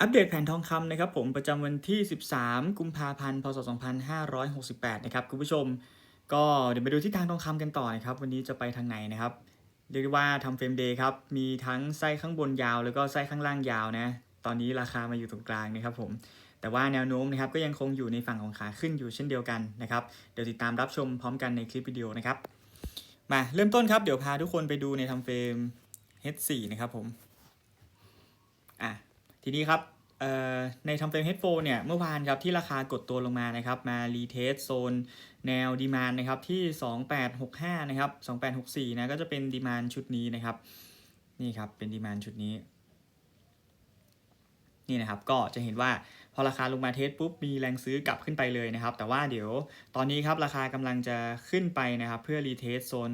อัปเดตแผนทองคำนะครับผมประจำวันที่ 13 กุมภาพันธ์ พศ 2568 นะครับคุณผู้ชม ก็เดี๋ยวไปดูที่ทางทองคำกันต่อนะครับ วันนี้จะไปทางไหนนะครับ เรียกได้ว่าทำเฟรมเดย์ครับ มีทั้งไส้ข้างบนยาว แล้วก็ไส้ข้างล่างยาวนะ ตอนนี้ราคามาอยู่ตรงกลางนะครับผม แต่ว่าแนวโน้มนะครับก็ยังคงอยู่ในฝั่งของขาขึ้นอยู่เช่นเดียวกันนะครับ เดี๋ยวติดตามรับชมพร้อมกันในคลิปวิดีโอนะครับ มาเริ่มต้นครับ เดี๋ยวพาทุกคนไปดูในทำเฟรม H4 นะครับผม ทีนี้ครับในทำเฟรม H4 เนี่ยเมื่อวานครับที่ราคากดตัวลงมานะครับมารีเทสโซนแนวดีมานนะครับที่ 2865นะครับ2864นะก็จะเป็นดีมานชุดนี้นะครับนี่ครับเป็นดีมานชุดนี้นี่นะครับก็จะเห็นว่าพอราคาลงมาเทสปุ๊บมีแรงซื้อกลับขึ้นไปเลยนะครับ แต่ว่าเดี๋ยวตอนนี้ครับราคากำลังจะขึ้นไปนะครับเพื่อรีเทสโซน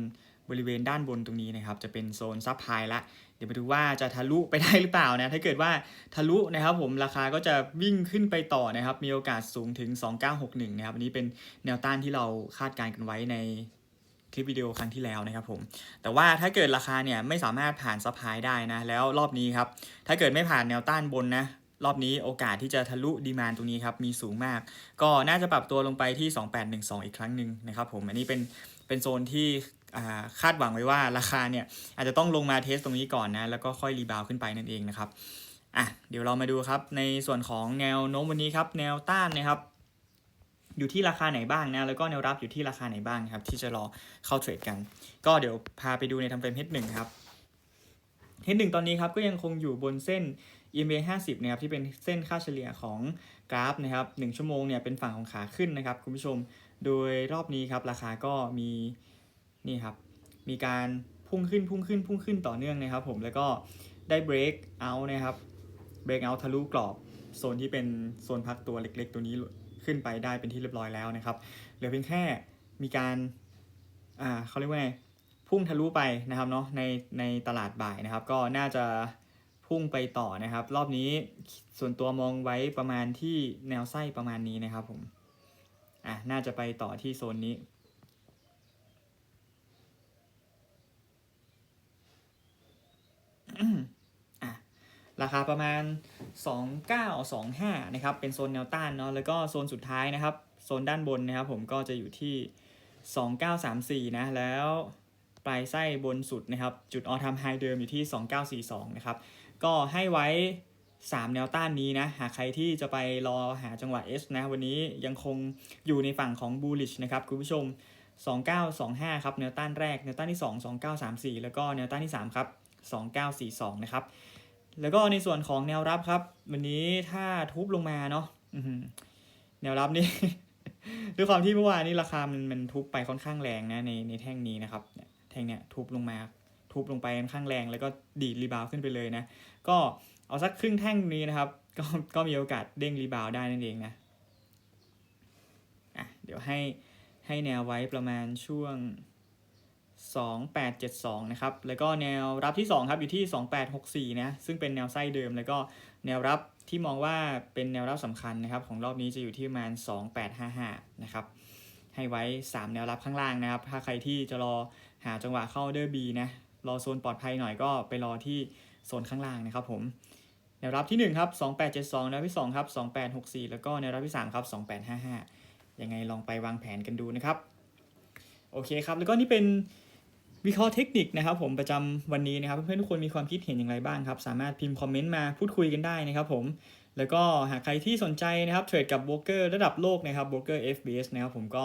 บริเวณด้านบนตรงนี้นะครับ จะเป็นโซนซับไพละ เดี๋ยวไปดูว่าจะทะลุไปได้หรือเปล่านะ ถ้าเกิดว่าทะลุนะครับผมราคาก็จะวิ่งขึ้นไปต่อนะครับ มีโอกาสสูงถึง 2961 นะครับ อันนี้เป็นแนวต้านที่เราคาดการณ์กันไว้ในคลิปวิดีโอครั้งที่แล้วนะครับผม แต่ว่าถ้าเกิดราคาเนี่ยไม่สามารถผ่านซับไพได้นะ แล้วรอบนี้ครับ ถ้าเกิดไม่ผ่านแนวต้านบนนะรอบนี้โอกาสที่จะทะลุดีมานตรงนี้ครับมีสูงมาก ก็น่าจะปรับตัวลงไปที่ 2812 อีกครั้งหนึ่งนะครับผม อันนี้เป็นเป็นโซนที่ คาดหวังไว้ว่าราคาเนี่ยอาจจะต้องลงมาเทสตรงนี้ก่อนนะ แล้วก็ค่อยรีบาวขึ้นไปนั่นเองนะครับอะเดี๋ยวเรามาดูครับในส่วนของแนวโน้มวันนี้ครับแนวต้านนะครับ อยู่ที่ราคาไหนบ้างนะแล้วก็แนวรับอยู่ที่ราคาไหนบ้างครับ ที่จะรอเข้าเทรดกัน ก็เดี๋ยวพาไปดูในทำเฟรม H1 ครับ H1 ตอนนี้ครับก็ยังคงอยู่บนเส้น EMA 50นะครับที่เป็นเส้นค่าเฉลี่ยของกราฟนะครับ1ชั่วโมงเนี่ยเป็นฝั่งของขาขึ้นนะครับคุณผู้ชมโดยรอบนี้ครับราคาก็มี นี่ครับ มีการพุ่งขึ้นพุ่งขึ้นพุ่งขึ้นต่อเนื่องนะครับผมแล้วก็ได้ break out นะครับ break out ทะลุกรอบโซนที่เป็นโซนพักตัวเล็กๆ ตัวนี้ขึ้นไปได้เป็นที่เรียบร้อยแล้วนะครับเหลือเพียงแค่มีการอ่าเขาเรียกว่าไงพุ่งทะลุไปนะครับเนาะในในตลาดบ่ายนะครับ ก็น่าจะพุ่งไปต่อนะครับ รอบนี้ส่วนตัวมองไว้ประมาณที่แนวไส้ประมาณนี้นะครับผมอะน่าจะไปต่อที่โซนนี้ อะ ราคาประมาณ 2925 นะครับ เป็นโซนแนวต้านเนาะ แล้วก็โซนสุดท้ายนะครับ โซนด้านบนนะครับผมก็จะอยู่ที่ 2934 นะ แล้วปลายไส้บนสุดนะครับ จุดออทามไฮเดิมอยู่ที่ 2942 นะครับ ก็ให้ไว้ 3 แนวต้านนี้นะ หากใครที่จะไปรอหาจังหวะ S นะ วันนี้ยังคงอยู่ในฝั่งของ bullish นะครับคุณผู้ชม 2925 ครับ แนวต้านแรก แนวต้านที่ 2 2934 แล้วก็แนวต้านที่ 3 ครับ 2942 นะครับ แล้วก็ในส่วนของแนวรับครับ วันนี้ถ้าทุบลงมาเนาะแนวรับนี่ ด้วยความที่เมื่อวานนี้ราคามันมันทุบไปค่อนข้างแรงนะในในแท่งนี้นะครับแท่งเนี้ยทุบลงมา ทุบลงไปค่อนข้างแรง แล้วก็ดีดรีบาวขึ้นไปเลยนะ ก็เอาสักครึ่งแท่งนี้นะครับ ก็ก็มีโอกาสเด้งรีบาวได้นั่นเองนะอะเดี๋ยวให้ให้แนวไว้ประมาณช่วง 2872 นะครับ แล้วก็แนวรับที่ 2 ครับ อยู่ที่ 2864 นะ ซึ่งเป็นแนวไส้เดิม แล้วก็แนวรับที่มองว่าเป็นแนวรับสำคัญนะครับ ของรอบนี้จะอยู่ที่ประมาณ 2855 นะครับ ให้ไว้ 3 แนวรับข้างล่างนะครับ ถ้าใครที่จะรอหาจังหวะเข้าเดอร์บีนะ รอโซนปลอดภัยหน่อยก็ไปรอที่โซนข้างล่างนะครับผม แนวรับที่1ครับ 2872 แนวรับที่2ครับ 2864 แล้วก็แนวรับที่3ครับ 2855 ยังไงลองไปวางแผนกันดูนะครับ โอเคครับ แล้วก็นี่เป็น วิเคราะห์เทคนิคนะครับผมประจำวันนี้นะครับเพื่อนๆทุกคนมีความคิดเห็นอย่างไรบ้างครับ สามารถพิมพ์คอมเมนต์มาพูดคุยกันได้นะครับผมแล้วก็หากใครที่สนใจนะครับเทรดกับโบรกเกอร์ระดับโลกนะครับโบรกเกอร์ FBS นะครับผมก็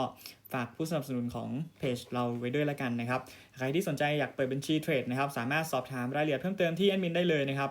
ฝากผู้สนับสนุนของเพจเราไว้ด้วยละกันนะครับใครที่สนใจอยากเปิดบัญชีเทรดนะครับสามารถสอบถามรายละเอียดเพิ่มเติมที่แอดมินได้เลยนะครับ